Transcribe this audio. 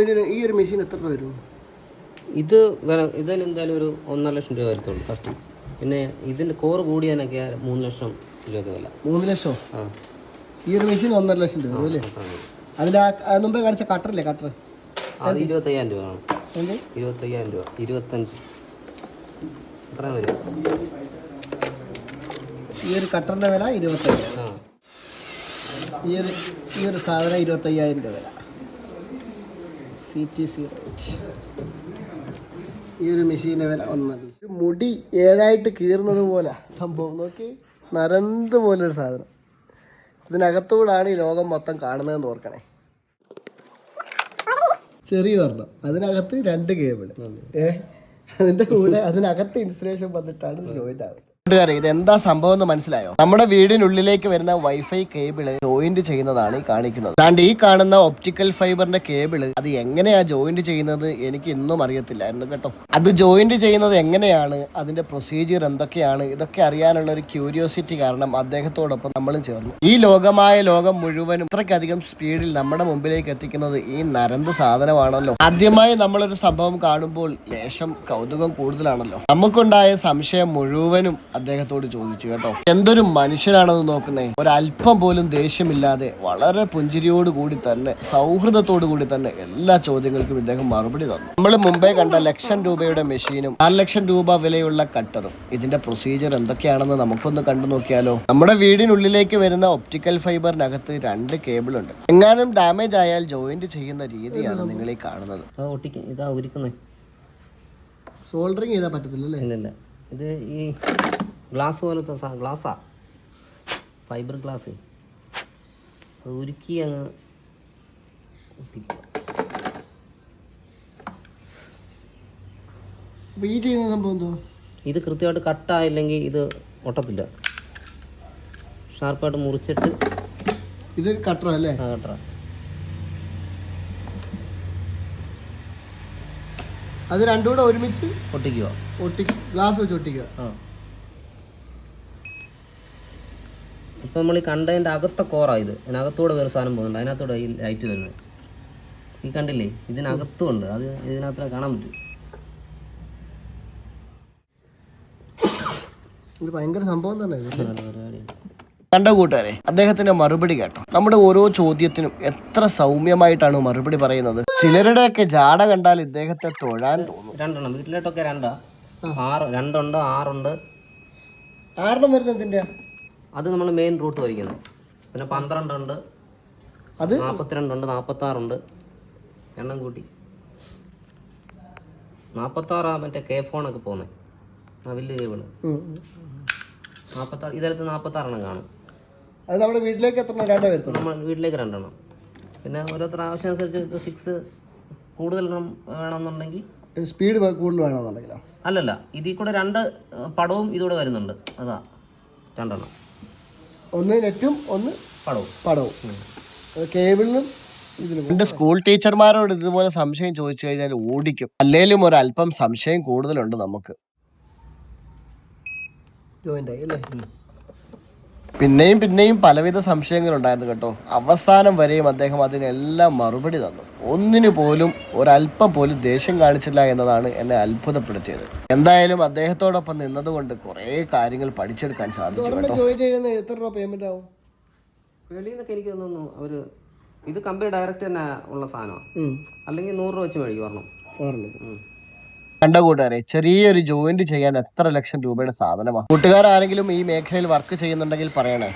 ഇതിന് ഈ ഒരു മെഷീൻ എത്ര രൂപ വരും ഇത് ഇതിന് എന്തായാലും ഒരു ഒന്നര ലക്ഷം രൂപ വരത്തുള്ളൂ ഫസ്റ്റ് പിന്നെ ഇതിന്റെ കോറ് കൂടിയാനൊക്കെ മൂന്ന് ലക്ഷം രൂപയൊക്കെ വില. മൂന്ന് ലക്ഷം? ആ. ഈ ഒരു മെഷീൻ ഒന്നര ലക്ഷം രൂപ വരും അല്ലേ? അതിന്റെ ആ മുമ്പേ കാണിച്ച കട്ടറല്ലേ കട്ടർ അത് ഇരുപത്തയ്യായിരം രൂപ ആണ്. ഇരുപത്തയ്യായിരം രൂപ ഇരുപത്തഞ്ച്. എത്ര വരും. ഈ ഒരു കട്ടറിന്റെ വില ഇരുപത്തയ്യായിരം. ഈ ഒരു ഈ ഒരു സാധനം ഇരുപത്തയ്യായിരം രൂപ വില. സി ടി സി റേറ്റ് ഈ ഒരു മെഷീന്റെ വില ഒന്നര മുടി ഏഴായിട്ട് കീറുന്നത് പോലെ സംഭവം. നോക്കി നരന്ത് പോലൊരു സാധനം. ഇതിനകത്തൂടാണ് ഈ ലോകം മൊത്തം കാണുന്നതെന്ന് ഓർക്കണേ. ചെറിയ ഒരെണ്ണം. അതിനകത്ത് രണ്ട് കേബിൾ ഏഹ് അതിന്റെ കൂടെ അതിനകത്ത് ഇൻസുലേഷൻ വന്നിട്ടാണ് ജോയിന്റ് ആവുന്നത്. ഇത് എന്താ സംഭവം എന്ന് മനസ്സിലായോ? നമ്മുടെ വീടിനുള്ളിലേക്ക് വരുന്ന വൈഫൈ കേബിൾ ജോയിന്റ് ചെയ്യുന്നതാണ് ഈ കാണിക്കുന്നത്. അതാണ്ട് ഈ കാണുന്ന ഒപ്റ്റിക്കൽ ഫൈബറിന്റെ കേബിൾ അത് എങ്ങനെയാ ജോയിന്റ് ചെയ്യുന്നത് എനിക്ക് ഇന്നും അറിയത്തില്ലായിരുന്നു കേട്ടോ? അത് ജോയിന്റ് ചെയ്യുന്നത് എങ്ങനെയാണ്? അതിന്റെ പ്രൊസീജിയർ എന്തൊക്കെയാണ്? ഇതൊക്കെ അറിയാനുള്ള ഒരു ക്യൂരിയോസിറ്റി കാരണം അദ്ദേഹത്തോടൊപ്പം നമ്മളും ചേർന്നു. ഈ ലോകമായ ലോകം മുഴുവനും ഇത്രയ്ക്കധികം സ്പീഡിൽ നമ്മുടെ മുമ്പിലേക്ക് എത്തിക്കുന്നത് ഈ നരന്ത് സാധനമാണല്ലോ. ആദ്യമായി നമ്മളൊരു സംഭവം കാണുമ്പോൾ ലേശം കൗതുകം കൂടുതലാണല്ലോ. നമുക്കുണ്ടായ സംശയം മുഴുവനും അദ്ദേഹത്തോട് ചോദിച്ചു കേട്ടോ. എന്തൊരു മനുഷ്യനാണെന്ന് നോക്കുന്നേ. ഒരല്പം പോലും ദേഷ്യമില്ലാതെ വളരെ പുഞ്ചിരിയോട് കൂടി തന്നെ സൗഹൃദത്തോടു കൂടി തന്നെ എല്ലാ ചോദ്യങ്ങൾക്കും ഇദ്ദേഹം മറുപടി തന്നു. നമ്മൾ മുമ്പേ കണ്ട ലക്ഷം രൂപയുടെ മെഷീനും നാല് ലക്ഷം രൂപ വിലയുള്ള കട്ടറും. ഇതിന്റെ പ്രൊസീജിയർ എന്തൊക്കെയാണെന്ന് നമുക്കൊന്ന് കണ്ടു നോക്കിയാലോ. നമ്മുടെ വീടിനുള്ളിലേക്ക് വരുന്ന ഒപ്റ്റിക്കൽ ഫൈബറിനകത്ത് രണ്ട് കേബിൾ ഉണ്ട്. എങ്ങാനും ഡാമേജ് ആയാൽ ജോയിന്റ് ചെയ്യുന്ന രീതിയാണ് നിങ്ങൾ ഈ കാണുന്നത്. സോൾഡറിങ് ചെയ്താൽ പറ്റത്തില്ല ഇത് ഈ ഗ്ലാസ് പോലത്തെ സാ ഗ്ലാസ്സാ ഫൈബർ ഗ്ലാസ് അത് ഉരുക്കി അങ്ങ് ഈ ചെയ്യുന്ന സംഭവം എന്തോ ഇത് കൃത്യമായിട്ട് കട്ടായില്ലെങ്കിൽ ഇത് ഒട്ടത്തില്ല. ഷാർപ്പായിട്ട് മുറിച്ചിട്ട് ഇതൊരു കട്ടറല്ലേ ആ കട്ടറ അത് രണ്ടും കൂടെ ഒരുമിച്ച് ഒട്ടിക്കുക. ഒട്ടി ഗ്ലാസ് വെച്ച് ഒട്ടിക്കുക. ആ. ഇപ്പം നമ്മൾ ഈ കണ്ടതിന്റെ അകത്തെ കോറാ ഇത്. അതിനകത്തൂടെ വേറെ സാധനം പോകുന്നുണ്ട്. അതിനകത്തൂടെ ഈ ലൈറ്റ് വരുന്നത്. ഈ കണ്ടില്ലേ? ഇതിനകത്തും ഉണ്ട്. അത് ഇതിനകത്ത് കാണാൻ പറ്റും. ഇത് ഭയങ്കര സംഭവം തന്നെ പരിപാടിയാണ് കണ്ട കൂട്ടുകാരെ അദ്ദേഹത്തിന്റെ മറുപടി കേട്ടോ. നമ്മുടെ ഓരോ ചോദ്യത്തിനും എത്ര സൗമ്യമായിട്ടാണ് മറുപടി പറയുന്നത്. ചിലരുടെയൊക്കെ ജാട കണ്ടാൽ ഇദ്ദേഹത്തെ തൊഴാൻ തോന്നും. രണ്ടെണ്ണം വീട്ടിലോട്ടൊക്കെ രണ്ടാ? ആറ് രണ്ടുണ്ട് ആറുണ്ട്. ആറെണ്ണം വരുന്നത് എന്തിന്റെ അത് നമ്മൾ മെയിൻ റൂട്ട് വരിക്കുന്നത് പിന്നെ പന്ത്രണ്ടുണ്ട്. അത്? നാൽപ്പത്തിരണ്ടുണ്ട് നാൽപ്പത്താറുണ്ട് എണ്ണം കൂട്ടി. നാൽപ്പത്താറാ മറ്റേ കെ ഫോണൊക്കെ പോകുന്നത് ആ വലിയ കേബിൾ. നാൽപ്പത്താറ് ഇതിനകത്ത് നാൽപ്പത്താറെണ്ണം കാണും. അത് നമ്മുടെ വീട്ടിലേക്ക് എത്ര രണ്ടേ വരുത്തുള്ളൂ. നമ്മൾ വീട്ടിലേക്ക് രണ്ടെണ്ണം. പിന്നെ ഓരോരുത്തർ ആവശ്യം അനുസരിച്ച് ഇത് സിക്സ് കൂടുതൽ വേണമെന്നുണ്ടെങ്കിൽ സ്പീഡ് കൂടുതൽ വേണമെന്നുണ്ടെങ്കിലോ? അല്ലല്ല ഇതിൽ കൂടെ രണ്ട് പടവും ഇതൂടെ വരുന്നുണ്ട്. അതാ രണ്ടെണ്ണം. ഒന്ന് നെറ്റും ഒന്ന് പടവും. പടവും. കേബിളിനും എന്റെ സ്കൂൾ ടീച്ചർമാരോട് ഇതുപോലെ സംശയം ചോദിച്ചു കഴിഞ്ഞാൽ ഓടിക്കും. ഒരു അല്പം സംശയം കൂടുതലുണ്ട് നമുക്ക്. പിന്നെയും പിന്നെയും പലവിധ സംശയങ്ങളുണ്ടായിരുന്നു കേട്ടോ. അവസാനം വരെയും അദ്ദേഹം അതിനെല്ലാം മറുപടി തന്നു. ഒന്നിനു പോലും ഒരല്പം പോലും ദേഷ്യം കാണിച്ചില്ല എന്നതാണ് എന്നെ അത്ഭുതപ്പെടുത്തിയത്. എന്തായാലും അദ്ദേഹത്തോടൊപ്പം നിന്നതുകൊണ്ട് കുറേ കാര്യങ്ങൾ പഠിച്ചെടുക്കാൻ സാധിച്ചു കേട്ടോ. എത്ര രൂപ പേയ്മെന്റ് ആവും? വെളിയിൽ നിന്നൊക്കെ എനിക്ക് തോന്നുന്നു ഇത് കമ്പനി ഡയറക്റ്റ് തന്നെ ഉള്ള സാധനമാണ്. അല്ലെങ്കിൽ നൂറ് രൂപ വെച്ച് മേടിക്കും ഒരെണ്ണം. കണ്ട കൂട്ടുകാരെ ചെറിയൊരു ജോയിന്റ് ചെയ്യാൻ എത്ര ലക്ഷം രൂപയുടെ സാധനമാണ് കൂട്ടുകാർ ആരെങ്കിലും ഈ മേഖലയിൽ വർക്ക് ചെയ്യുന്നുണ്ടെങ്കിൽ പറയണേ.